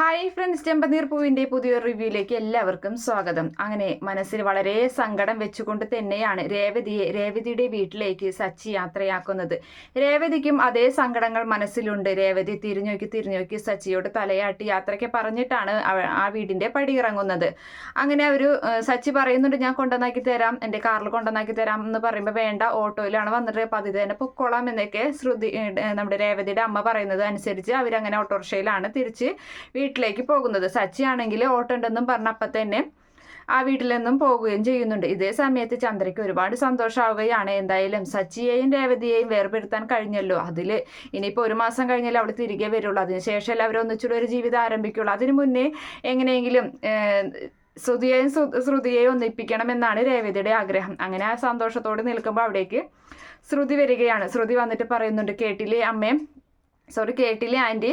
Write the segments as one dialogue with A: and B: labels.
A: Hi friends ചെമ്പനീർ പൂവിന്റെ പുതിയൊരു റിവ്യൂയിലേക്ക് എല്ലാവർക്കും സ്വാഗതം. അങ്ങനെ മനസ്സിൽ വളരെ സങ്കടം വെച്ചുകൊണ്ട് തന്നെയാണ് രേവതിയെ രേവതിയുടെ വീട്ടിലേക്ക് സച്ചി യാത്രയാക്കുന്നത്. രേവതിക്കും അതേ സങ്കടങ്ങൾ മനസ്സിലുണ്ട്. രേവതി തിരിഞ്ഞോക്കി തിരിഞ്ഞോക്കി സച്ചിയോട് തലയാട്ടി യാത്രയ്ക്ക് പറഞ്ഞിട്ടാണ് ആ വീടിന്റെ പടി ഇറങ്ങുന്നത്. അങ്ങനെ ഒരു സച്ചി പറയുന്നുണ്ട് ഞാൻ കൊണ്ടുവന്നാക്കി തരാം എന്റെ കാറിൽ കൊണ്ടുവന്നാക്കി തരാം എന്ന് പറയുമ്പോൾ വേണ്ട ഓട്ടോയിലാണ് വന്നിട്ട് പതിവ് തന്നെ പൊക്കോളാം എന്നൊക്കെ ശ്രുതി നമ്മുടെ രേവതിയുടെ അമ്മ പറയുന്നത് അനുസരിച്ച് അവരങ്ങനെ ഓട്ടോറിക്ഷയിലാണ് തിരിച്ച് വീട്ടിലേക്ക് പോകുന്നത്. സച്ചി ആണെങ്കിൽ ഓട്ടോ ഉണ്ടെന്നും പറഞ്ഞപ്പോൾ തന്നെ ആ വീട്ടിൽ നിന്നും പോവുകയും ചെയ്യുന്നുണ്ട്. ഇതേ സമയത്ത് ചന്ദ്രയ്ക്ക് ഒരുപാട് സന്തോഷമാവുകയാണ്. എന്തായാലും സച്ചിയെയും രേവതിയെയും വേർപെടുത്താൻ കഴിഞ്ഞല്ലോ. അതിൽ ഇനിയിപ്പോൾ ഒരു മാസം കഴിഞ്ഞാൽ അവിടെ തിരികെ വരുള്ളൂ. അതിനുശേഷം അവർ ഒന്നിച്ചുള്ള ഒരു ജീവിതം ആരംഭിക്കുള്ളൂ. അതിനു മുന്നേ എങ്ങനെയെങ്കിലും ശ്രുതിയെയും ശ്രു- ശ്രുതിയെയും ഒന്നിപ്പിക്കണമെന്നാണ് രേവതിയുടെ ആഗ്രഹം. അങ്ങനെ ആ സന്തോഷത്തോടെ നിൽക്കുമ്പോൾ അവിടേക്ക് ശ്രുതി വരികയാണ്. ശ്രുതി വന്നിട്ട് പറയുന്നുണ്ട് കേട്ടില്ലേ അമ്മേ? സോറി കേട്ടില്ല ആന്റി?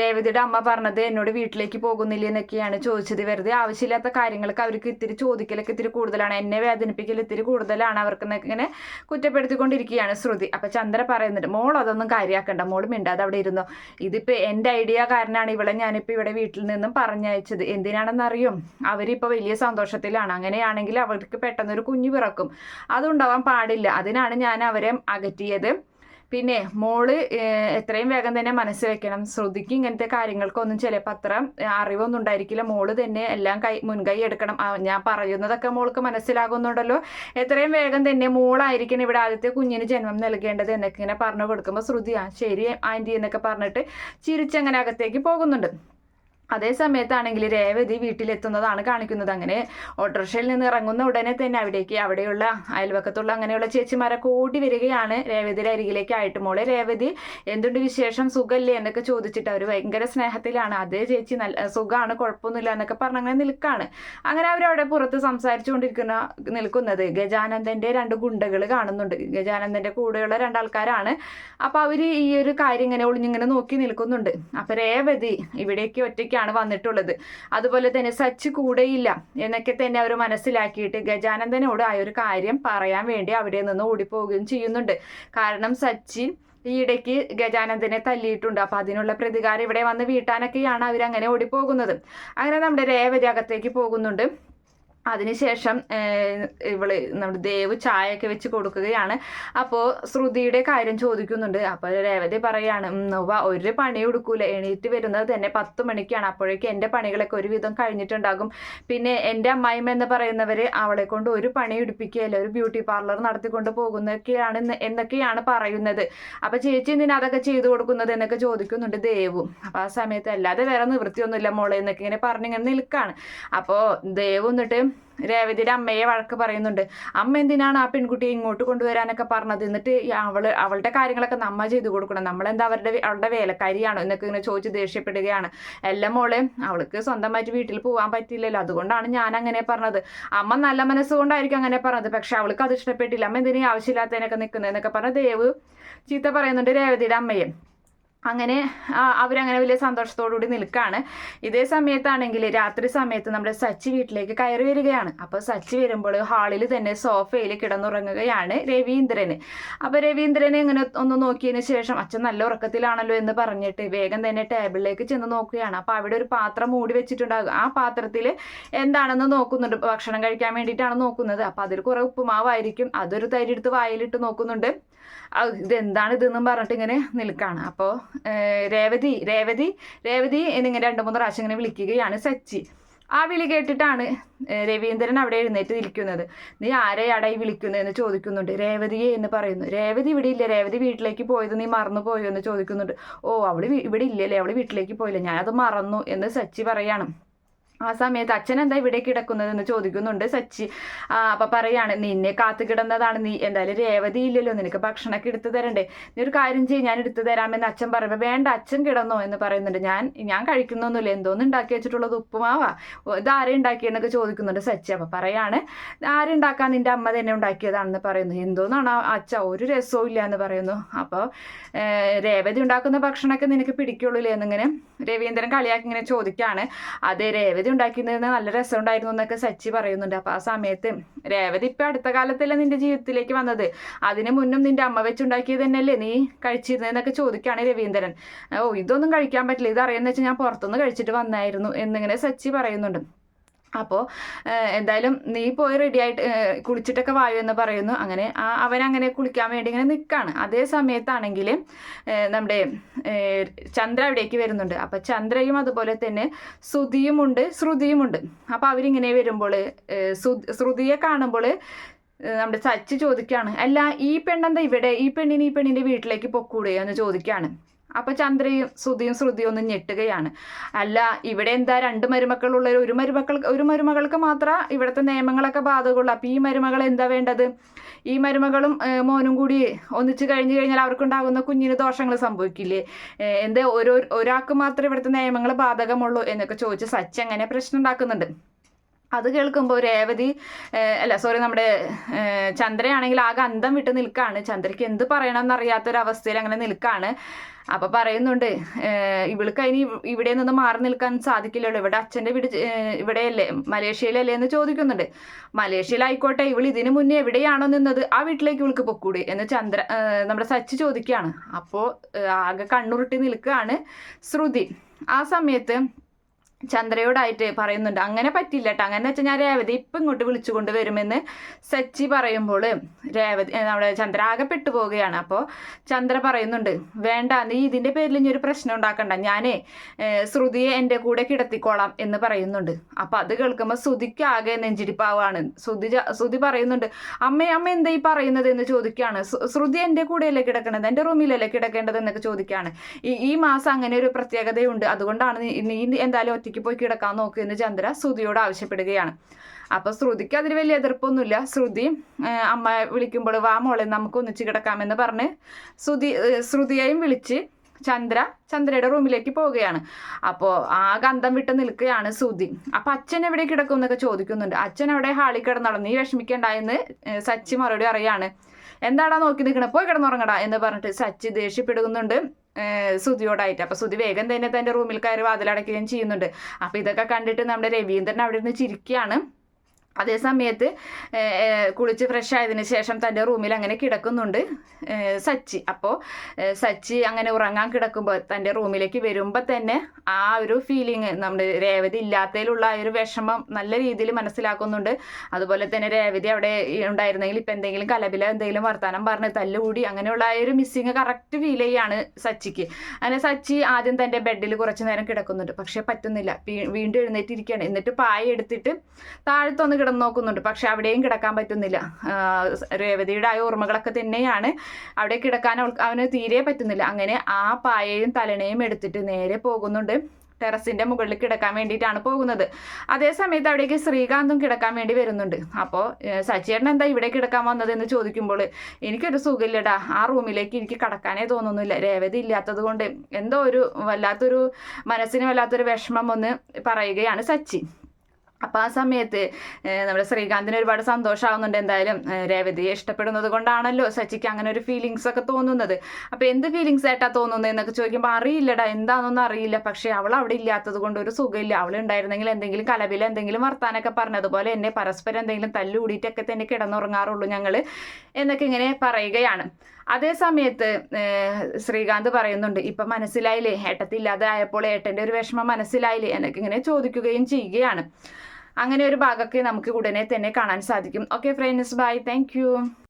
A: രേവതിയുടെ അമ്മ പറഞ്ഞത് എന്നോട് വീട്ടിലേക്ക് പോകുന്നില്ല എന്നൊക്കെയാണ് ചോദിച്ചത്. വെറുതെ ആവശ്യമില്ലാത്ത കാര്യങ്ങളൊക്കെ അവർക്ക് ഇത്തിരി ചോദിക്കലൊക്കെ ഇത്തിരി കൂടുതലാണ്. എന്നെ വേദനിപ്പിക്കൽ ഇത്തിരി കൂടുതലാണ് അവർക്ക് ഇങ്ങനെ കുറ്റപ്പെടുത്തിക്കൊണ്ടിരിക്കുകയാണ് ശ്രുതി. അപ്പം ചന്ദ്ര പറയുന്നുണ്ട് മോൾ അതൊന്നും കാര്യമാക്കണ്ട മോൾ മിണ്ടാതെ അവിടെ ഇരുന്നു. ഇതിപ്പോൾ എന്റെ ഐഡിയ കാരനാണ് ഇവിടെ ഞാനിപ്പോൾ ഇവിടെ വീട്ടിൽ നിന്നും പറഞ്ഞയച്ചത്. എന്തിനാണെന്നറിയും അവരിപ്പോൾ വലിയ സന്തോഷത്തിലാണ്. അങ്ങനെയാണെങ്കിൽ അവർക്ക് പെട്ടെന്നൊരു കുഞ്ഞു പിറക്കും. അതുണ്ടാവാൻ പാടില്ല. അതിനാണ് ഞാൻ അവരെ അകറ്റിയത്. പിന്നെ മോൾ എത്രയും വേഗം തന്നെ മനസ്സ് വെക്കണം. ശ്രുതിക്ക് ഇങ്ങനത്തെ കാര്യങ്ങൾക്കൊന്നും ചിലപ്പോൾ അത്ര അറിവൊന്നും ഉണ്ടായിരിക്കില്ല. മോൾ തന്നെ എല്ലാം കൈ മുൻകൈ എടുക്കണം. ഞാൻ പറയുന്നതൊക്കെ മോൾക്ക് മനസ്സിലാകുന്നുണ്ടല്ലോ. എത്രയും വേഗം തന്നെ മോളായിരിക്കണം ഇവിടെ ആദ്യത്തെ കുഞ്ഞിന് ജന്മം നൽകേണ്ടത് എന്നൊക്കെ ഇങ്ങനെ പറഞ്ഞു കൊടുക്കുമ്പോൾ ശ്രുതി ആ ശരി ആന്റി എന്നൊക്കെ പറഞ്ഞിട്ട് ചിരിച്ചങ്ങനെ അകത്തേക്ക് പോകുന്നുണ്ട്. അതേ സമയത്താണെങ്കിൽ രേവതി വീട്ടിലെത്തുന്നതാണ് കാണിക്കുന്നത്. അങ്ങനെ ഓട്ടോറിക്ഷയിൽ നിന്ന് ഇറങ്ങുന്ന ഉടനെ തന്നെ അവിടേക്ക് അവിടെയുള്ള അയൽവക്കത്തുള്ള അങ്ങനെയുള്ള ചേച്ചിമാരൊക്കെ ഓടി വരികയാണ്. രേവതിയുടെ അരികിലേക്ക് ആയിട്ട് മോളെ രേവതി എന്തുണ്ട് വിശേഷം? സുഖല്ലേ? എന്നൊക്കെ ചോദിച്ചിട്ട് അവർ ഭയങ്കര സ്നേഹത്തിലാണ്. അതേ ചേച്ചി നല്ല സുഖമാണ് കുഴപ്പമൊന്നുമില്ല എന്നൊക്കെ പറഞ്ഞ് അങ്ങനെ നിൽക്കാണ്. അങ്ങനെ അവരവിടെ പുറത്ത് സംസാരിച്ചുകൊണ്ടിരിക്കുന്ന നിൽക്കുന്നത്. ഗജാനന്ദന്റെ രണ്ട് ഗുണ്ടകൾ കാണുന്നുണ്ട്. ഗജാനന്ദന്റെ കൂടെയുള്ള രണ്ടാൾക്കാരാണ്. അപ്പൊ അവർ ഈ ഒരു കാര്യം ഇങ്ങനെ ഒളിഞ്ഞിങ്ങനെ നോക്കി നിൽക്കുന്നുണ്ട്. അപ്പൊ രേവതി ഇവിടേക്ക് ഒറ്റയ്ക്കാണ് വന്നിട്ടുള്ളത്. അതുപോലെ തന്നെ സച്ച് കൂടെയില്ല എന്നൊക്കെ തന്നെ അവർ മനസ്സിലാക്കിയിട്ട് ഗജാനന്ദനോട് ആ ഒരു കാര്യം പറയാൻ വേണ്ടി അവിടെ നിന്ന് ഓടിപ്പോവുകയും ചെയ്യുന്നുണ്ട്. കാരണം സച്ചിൻ ഈ ഇടയ്ക്ക് ഗജാനന്ദനെ തല്ലിയിട്ടുണ്ട്. അപ്പൊ അതിനുള്ള പ്രതികാരം ഇവിടെ വന്ന് വീട്ടാനൊക്കെയാണ് അവരങ്ങനെ ഓടിപ്പോകുന്നത്. അങ്ങനെ നമ്മുടെ രേവതി അകത്തേക്ക് പോകുന്നുണ്ട്. അതിനുശേഷം ഇവൾ നമ്മുടെ ദേവ് ചായയൊക്കെ വെച്ച് കൊടുക്കുകയാണ്. അപ്പോൾ ശ്രുതിയുടെ കാര്യം ചോദിക്കുന്നുണ്ട്. അപ്പോൾ രേവതി പറയാണ് നോവ ഒരു പണി കൊടുക്കൂല എണീറ്റ് വരുന്നത് തന്നെ പത്ത് മണിക്കാണ്. അപ്പോഴേക്കും എന്റെ പണികളൊക്കെ ഒരുവിധം കഴിഞ്ഞിട്ടുണ്ടാകും. പിന്നെ എന്റെ അമ്മായിമ്മ എന്ന് പറയുന്നവർ അവളെ കൊണ്ട് ഒരു പണി എടുപ്പിക്കുകയല്ല ഒരു ബ്യൂട്ടി പാർലർ നടത്തിക്കൊണ്ട് പോകുന്നൊക്കെയാണ് എന്നൊക്കെയാണ് പറയുന്നത്. അപ്പോൾ ചേച്ചി എന്തിനാ അതൊക്കെ ചെയ്തു കൊടുക്കുന്നത് എന്നൊക്കെ ചോദിക്കുന്നുണ്ട് ദേവും. അപ്പോൾ ആ സമയത്ത് അല്ലാതെ വേറെ നിവൃത്തിയൊന്നുമില്ല മോളെ എന്നൊക്കെ ഇങ്ങനെ പറഞ്ഞിങ്ങനെ നിൽക്കാണ്. അപ്പോൾ ദേവ് എന്നിട്ട് രേവതിയുടെ അമ്മയെ വഴക്ക് പറയുന്നുണ്ട്. അമ്മ എന്തിനാണ് ആ പെൺകുട്ടിയെ ഇങ്ങോട്ട് കൊണ്ടുവരാനൊക്കെ പറഞ്ഞത്? എന്നിട്ട് അവൾ അവളുടെ കാര്യങ്ങളൊക്കെ നമ്മ ചെയ്തു കൊടുക്കണം. നമ്മളെന്താ അവരുടെ അവളുടെ വേലക്കാരിയാണോ എന്നൊക്കെ ഇങ്ങനെ ചോദിച്ച് ദേഷ്യപ്പെടുകയാണ്. എല്ലാം മോളെ അവൾക്ക് സ്വന്തമായിട്ട് വീട്ടിൽ പോകാൻ പറ്റില്ലല്ലോ അതുകൊണ്ടാണ് ഞാൻ അങ്ങനെ പറഞ്ഞത്. അമ്മ നല്ല മനസ്സുകൊണ്ടായിരിക്കും അങ്ങനെ പറഞ്ഞത്. പക്ഷെ അവൾക്ക് അത് ഇഷ്ടപ്പെട്ടില്ല. അമ്മ എന്തിനും ആവശ്യമില്ലാത്തതിനൊക്കെ നിൽക്കുന്നതെന്നൊക്കെ പറഞ്ഞ ദേവ് ചീത്ത പറയുന്നുണ്ട് രേവതിയുടെ അമ്മയെ. അങ്ങനെ അവരങ്ങനെ വലിയ സന്തോഷത്തോടുകൂടി നിൽക്കുകയാണ് ഇതേ സമയത്താണെങ്കിൽ രാത്രി സമയത്ത് നമ്മുടെ സച്ചി വീട്ടിലേക്ക് കയറി വരികയാണ്. അപ്പോൾ സച്ചി വരുമ്പോൾ ഹാളിൽ തന്നെ സോഫയിൽ കിടന്നുറങ്ങുകയാണ് രവീന്ദ്രന്. അപ്പോൾ രവീന്ദ്രനെ ഇങ്ങനെ ഒന്ന് നോക്കിയതിന് ശേഷം അച്ഛൻ നല്ല ഉറക്കത്തിലാണല്ലോ എന്ന് പറഞ്ഞിട്ട് വേഗം തന്നെ ടേബിളിലേക്ക് ചെന്ന് നോക്കുകയാണ്. അപ്പോൾ അവിടെ ഒരു പാത്രം മൂടി വെച്ചിട്ടുണ്ടാകും. ആ പാത്രത്തിൽ എന്താണെന്ന് നോക്കുന്നുണ്ട്. ഭക്ഷണം കഴിക്കാൻ വേണ്ടിയിട്ടാണ് നോക്കുന്നത്. അപ്പോൾ അതിൽ കുറേ ഉപ്പുമാവായിരിക്കും. അതൊരു തരി എടുത്ത് വായിലിട്ട് നോക്കുന്നുണ്ട്. ഇതെന്താണ് ഇതെന്നും പറഞ്ഞിട്ട് ഇങ്ങനെ നിൽക്കുകയാണ് അപ്പോൾ രേവതി രേവതി രേവതി എന്നിങ്ങനെ രണ്ട് മൂന്ന് പ്രാവശ്യം ഇങ്ങനെ വിളിക്കുകയാണ് സച്ചി. ആ വിളി കേട്ടിട്ടാണ് രവീന്ദ്രൻ അവിടെ എഴുന്നേറ്റ് നിൽക്കുന്നത് നീ ആരെയാടാ ഈ വിളിക്കുന്നതെന്ന് ചോദിക്കുന്നുണ്ട്. രേവതിയെ? എന്ന് പറയുന്നു. രേവതി ഇവിടെ ഇല്ല. രേവതി വീട്ടിലേക്ക് പോയത് നീ മറന്നു പോയോ? എന്ന് ചോദിക്കുന്നുണ്ട്. ഓ അവൾ ഇവിടെ ഇല്ലല്ലേ. അവൾ വീട്ടിലേക്ക് പോയില്ല. ഞാനത് മറന്നു എന്ന് സച്ചി പറയാണ്. ആ സമയത്ത് അച്ഛൻ എന്താ ഇവിടെ കിടക്കുന്നത് എന്ന് ചോദിക്കുന്നുണ്ട് സച്ചി. അപ്പൊ പറയാണ് നിന്നെ കാത്തു കിടന്നതാണ് നീ. എന്തായാലും രേവതി ഇല്ലല്ലോ. നിനക്ക് ഭക്ഷണമൊക്കെ എടുത്തു തരണ്ടേ. നീ ഒരു കാര്യം ചെയ്യും ഞാൻ എടുത്തു തരാമെന്ന് അച്ഛൻ പറയുമ്പോൾ വേണ്ട അച്ഛൻ കിടന്നോ എന്ന് പറയുന്നുണ്ട്. ഞാൻ ഞാൻ കഴിക്കുന്നൊന്നുമില്ല. എന്തോന്ന് ഉണ്ടാക്കി വെച്ചിട്ടുള്ളത്? ഉപ്പുമാവാ. ഇത് ഉണ്ടാക്കിയെന്നൊക്കെ ചോദിക്കുന്നുണ്ട് സച്ചി. അപ്പൊ പറയാണ് ആരുണ്ടാക്കാൻ നിന്റെ അമ്മ തന്നെ ഉണ്ടാക്കിയതാണെന്ന് പറയുന്നു. എന്തോന്നാണ് അച്ഛ ഒരു രസവും ഇല്ല എന്ന് പറയുന്നു. അപ്പോൾ രേവതി ഉണ്ടാക്കുന്ന ഭക്ഷണമൊക്കെ നിനക്ക് പിടിക്കുള്ളൂ എന്നിങ്ങനെ രവീന്ദ്രൻ കളിയാക്കി ഇങ്ങനെ ചോദിക്കാണ്. അതെ രേവതി രേവതി ഉണ്ടാക്കിയിരുന്നത് നല്ല രസമുണ്ടായിരുന്നു എന്നൊക്കെ സച്ചി പറയുന്നുണ്ട്. അപ്പോൾ ആ സമയത്ത് രേവതി ഇപ്പം അടുത്ത കാലത്തല്ലേ നിന്റെ ജീവിതത്തിലേക്ക് വന്നത്? അതിന് മുന്നും നിന്റെ അമ്മ വെച്ചുണ്ടാക്കിയത് തന്നെയല്ലേ നീ കഴിച്ചിരുന്നതെന്നൊക്കെ ചോദിക്കുകയാണ് രവീന്ദ്രൻ. ഓ ഇതൊന്നും കഴിക്കാൻ പറ്റില്ല. ഇത് അറിയാന്ന് വെച്ചാൽ ഞാൻ പുറത്തുനിന്ന് കഴിച്ചിട്ട് വന്നായിരുന്നു എന്നിങ്ങനെ സച്ചി പറയുന്നുണ്ട്. അപ്പോൾ എന്തായാലും നീ പോയി റെഡി ആയിട്ട് കുളിച്ചിട്ടൊക്കെ വായു എന്ന് പറയുന്നു. അങ്ങനെ ആ അവൻ അങ്ങനെ കുളിക്കാൻ വേണ്ടി ഇങ്ങനെ നിൽക്കുകയാണ് അതേ സമയത്താണെങ്കിൽ നമ്മുടെ ചന്ദ്ര അവിടേക്ക് വരുന്നുണ്ട്. അപ്പം ചന്ദ്രയും അതുപോലെ തന്നെ ശ്രുതിയുമുണ്ട് ശ്രുതിയുമുണ്ട് അപ്പോൾ അവരിങ്ങനെ വരുമ്പോൾ ശ്രുതിയെ കാണുമ്പോൾ നമ്മുടെ സച്ച് ചോദിക്കുകയാണ് അല്ല ഈ പെണ്ണെന്താ ഇവിടെ? ഈ പെണ്ണിന് ഈ പെണ്ണിന്റെ വീട്ടിലേക്ക് പൊക്കൂടെ? എന്ന് ചോദിക്കുകയാണ് അപ്പൊ ചന്ദ്രയും ശ്രുതിയും ശ്രുതിയും ഒന്ന് ഞെട്ടുകയാണ്. അല്ല ഇവിടെ എന്താ രണ്ട് മരുമക്കളുള്ള ഒരു മരുമക്കൾ ഒരു മരുമകൾക്ക് മാത്രം ഇവിടുത്തെ നിയമങ്ങളൊക്കെ ബാധകമുള്ളൂ. അപ്പൊ ഈ മരുമകൾ എന്താ വേണ്ടത്? ഈ മരുമകളും മോനും കൂടി ഒന്നിച്ച് കഴിഞ്ഞു കഴിഞ്ഞാൽ അവർക്കുണ്ടാകുന്ന കുഞ്ഞിന് ദോഷങ്ങൾ സംഭവിക്കില്ലേ? എന്താ ഓരോ ഒരാൾക്ക് മാത്രമേ ഇവിടുത്തെ നിയമങ്ങൾ ബാധകമുള്ളൂ എന്നൊക്കെ ചോദിച്ച് സച്ച് അങ്ങനെ പ്രശ്നം ഉണ്ടാക്കുന്നുണ്ട്. അത് കേൾക്കുമ്പോൾ രേവതി അല്ല സോറി നമ്മുടെ ചന്ദ്രയാണെങ്കിൽ ആകെ അന്തം വിട്ട് നിൽക്കുകയാണ് ചന്ദ്രയ്ക്ക് എന്ത് പറയണം എന്നറിയാത്തൊരവസ്ഥയിൽ അങ്ങനെ നിൽക്കുകയാണ് അപ്പൊ പറയുന്നുണ്ട് ഇവൾക്ക് അതിന് ഇവിടെ നിന്ന് മാറി നിൽക്കാൻ സാധിക്കില്ലല്ലോ. ഇവിടെ അച്ഛന്റെ വീട് ഇവിടെയല്ലേ മലേഷ്യയിലല്ലേ എന്ന് ചോദിക്കുന്നുണ്ട്. മലേഷ്യയിലായിക്കോട്ടെ ഇവൾ ഇതിനു മുന്നേ എവിടെയാണോ നിന്നത് ആ വീട്ടിലേക്ക് ഇവൾക്ക് പൊക്കൂടി എന്ന് ചന്ദ്ര നമ്മുടെ സച്ച് ചോദിക്കുകയാണ്. അപ്പോൾ ആകെ കണ്ണുരുട്ടി നിൽക്കുകയാണ് ശ്രുതി. ആ സമയത്ത് ചന്ദ്രയോടായിട്ട് പറയുന്നുണ്ട്. അങ്ങനെ പറ്റില്ല കേട്ടോ അങ്ങനെ വെച്ചാൽ ഞാൻ രേവതി ഇപ്പം ഇങ്ങോട്ട് വിളിച്ചു കൊണ്ടുവരുമെന്ന് സച്ചി പറയുമ്പോൾ രേവതി നമ്മുടെ ചന്ദ്ര ആകെ പോവുകയാണ് അപ്പോൾ ചന്ദ്ര പറയുന്നുണ്ട് വേണ്ട നീ ഇതിന്റെ പേരിൽ ഇനി ഒരു പ്രശ്നം ഉണ്ടാക്കണ്ട. ഞാനേ ശ്രുതിയെ എന്റെ കൂടെ കിടത്തിക്കോളാം എന്ന് പറയുന്നുണ്ട്. അപ്പോൾ അത് കേൾക്കുമ്പോൾ ശ്രുതിക്ക് ആകെ നെഞ്ചിടിപ്പാവാണ്. ശ്രുതി ശ്രുതി പറയുന്നുണ്ട് അമ്മ അമ്മ എന്താ ഈ പറയുന്നത്? എന്ന് ചോദിക്കുകയാണ്. ശ്രു- ശ്രുതി എന്റെ കൂടെയല്ലേ കിടക്കേണ്ടത് എന്റെ റൂമിലല്ലേ കിടക്കേണ്ടത്? എന്നൊക്കെ ചോദിക്കുകയാണ്. ഈ മാസം അങ്ങനെ ഒരു പ്രത്യേകതയുണ്ട്. അതുകൊണ്ടാണ് നീ എന്തായാലും ഒറ്റയ്ക്ക് പോയി കിടക്കാൻ നോക്കൂ എന്ന് ചന്ദ്ര ശ്രുതിയോട് ആവശ്യപ്പെടുകയാണ്. അപ്പൊ ശ്രുതിക്ക് അതിന് വലിയ എതിർപ്പൊന്നുമില്ല. ശ്രുതി അമ്മ വിളിക്കുമ്പോൾ വാ മോളെ നമുക്ക് ഒന്നിച്ച് കിടക്കാമെന്ന് പറഞ്ഞ് ശ്രുതി ശ്രുതിയെയും വിളിച്ച് ചന്ദ്ര ചന്ദ്രയുടെ റൂമിലേക്ക് പോവുകയാണ്. അപ്പോൾ ആ ഗന്ധം വിട്ട് നിൽക്കുകയാണ് സുധി അപ്പൊ അച്ഛൻ എവിടെ കിടക്കും എന്നൊക്കെ ചോദിക്കുന്നുണ്ട്. അച്ഛൻ അവിടെ ഹാളിൽ കിടന്നോളാം. നീ വിഷമിക്കണ്ട എന്ന് സച്ചി മറുപടി അറിയാണ് എന്താടാ നോക്കി നിൽക്കണേ പോയി കിടന്നുറങ്ങടാ എന്ന് പറഞ്ഞിട്ട് സച്ചി ദേഷ്യപ്പെടുന്നുണ്ട്. സുതിയോടായിട്ട് ശ്രുതിയോടായിട്ട് അപ്പൊ ശ്രുതി വേഗം തന്നെ തന്റെ റൂമിൽ കയറി വാതിലടയ്ക്കുകയും ചെയ്യുന്നുണ്ട്. അപ്പൊ ഇതൊക്കെ കണ്ടിട്ട് നമ്മുടെ രവീന്ദ്രൻ അവിടെ നിന്ന് ചിരിക്കുകയാണ്. അതേ സമയത്ത് കുളിച്ച് ഫ്രഷ് ആയതിനു ശേഷം തന്റെ റൂമിൽ അങ്ങനെ കിടക്കുന്നുണ്ട് സച്ചി. അപ്പോൾ സച്ചി അങ്ങനെ ഉറങ്ങാൻ കിടക്കുമ്പോൾ തന്റെ റൂമിലേക്ക് വരുമ്പോൾ തന്നെ ആ ഒരു ഫീലിംഗ് നമ്മുടെ രേവതി ഇല്ലാത്തതിലുള്ള ആ ഒരു വിഷമം നല്ല രീതിയിൽ മനസ്സിലാക്കുന്നുണ്ട്. അതുപോലെ തന്നെ രേവതി അവിടെ ഉണ്ടായിരുന്നെങ്കിൽ ഇപ്പം എന്തെങ്കിലും കലബില എന്തെങ്കിലും വർത്തമാനം പറഞ്ഞ് തല്ലുകൂടി അങ്ങനെയുള്ള ആ ഒരു മിസ്സിങ് കറക്റ്റ് ഫീൽ ചെയ്യാണ് സച്ചിക്ക്. അങ്ങനെ സച്ചി ആദ്യം തന്റെ ബെഡിൽ കുറച്ച് നേരം കിടക്കുന്നുണ്ട്. പക്ഷേ പറ്റുന്നില്ല. വീണ്ടും എഴുന്നേറ്റിരിക്കുകയാണ്. എന്നിട്ട് പായ എടുത്തിട്ട് താഴത്തൊന്ന് കിടന്ന് നോക്കുന്നുണ്ട്. പക്ഷെ അവിടെയും കിടക്കാൻ പറ്റുന്നില്ല. രേവതിയുടെ ആ ഓർമ്മകളൊക്കെ തന്നെയാണ്. അവിടെ കിടക്കാൻ അവന് തീരെ പറ്റുന്നില്ല. അങ്ങനെ ആ പായയും തലണയും എടുത്തിട്ട് നേരെ പോകുന്നുണ്ട്. ടെറസിന്റെ മുകളിൽ കിടക്കാൻ വേണ്ടിയിട്ടാണ് പോകുന്നത്. അതേ സമയത്ത് അവിടേക്ക് ശ്രീകാന്തും കിടക്കാൻ വേണ്ടി വരുന്നുണ്ട്. അപ്പോൾ സച്ചിയേട്ടൻ എന്താ ഇവിടെ കിടക്കാൻ വന്നത് എന്ന് ചോദിക്കുമ്പോൾ എനിക്കൊരു സുഖമില്ലടാ. ആ റൂമിലേക്ക് എനിക്ക് കിടക്കാനേ തോന്നുന്നില്ല. രേവതി ഇല്ലാത്തത് കൊണ്ട് എന്തോ ഒരു വല്ലാത്തൊരു മനസ്സിന് വല്ലാത്തൊരു വിഷമം ഒന്ന് പറയുകയാണ് സച്ചി. അപ്പം ആ സമയത്ത് നമ്മുടെ ശ്രീകാന്തിന് ഒരുപാട് സന്തോഷമാവുന്നുണ്ട് എന്തായാലും. രേവതിയെ ഇഷ്ടപ്പെടുന്നത് കൊണ്ടാണല്ലോ സച്ചിക്ക് അങ്ങനെ ഒരു ഫീലിങ്സ് ഒക്കെ തോന്നുന്നത്. അപ്പം എന്ത് ഫീലിങ്സ് ആയിട്ടാ തോന്നുന്നത് എന്നൊക്കെ ചോദിക്കുമ്പോൾ അറിയില്ലടാ എന്താണെന്നൊന്നും അറിയില്ല. പക്ഷേ അവൾ അവിടെ ഇല്ലാത്തത് കൊണ്ട് ഒരു സുഖമില്ല. അവൾ ഉണ്ടായിരുന്നെങ്കിൽ എന്തെങ്കിലും കലവില എന്തെങ്കിലും വർത്താനൊക്കെ പറഞ്ഞതുപോലെ എന്നെ പരസ്പരം എന്തെങ്കിലും തല്ലുകൂടിയിട്ടൊക്കെ തന്നെ കിടന്നുറങ്ങാറുള്ളൂ ഞങ്ങൾ എന്നൊക്കെ ഇങ്ങനെ പറയുകയാണ്. അതേ സമയത്ത് ശ്രീകാന്ത് പറയുന്നുണ്ട് ഇപ്പൊ മനസ്സിലായില്ലേ? ഏട്ടത്തില്ലാതെ ആയപ്പോൾ ഏട്ടന്റെ ഒരു വിഷമം മനസ്സിലായില്ലേ? എന്നൊക്കെ ഇങ്ങനെ ചോദിക്കുകയും ചെയ്യുകയാണ്. അങ്ങനെ ഒരു ഭാഗമൊക്കെ നമുക്ക് ഉടനെ തന്നെ കാണാൻ സാധിക്കും. Okay friends bye thank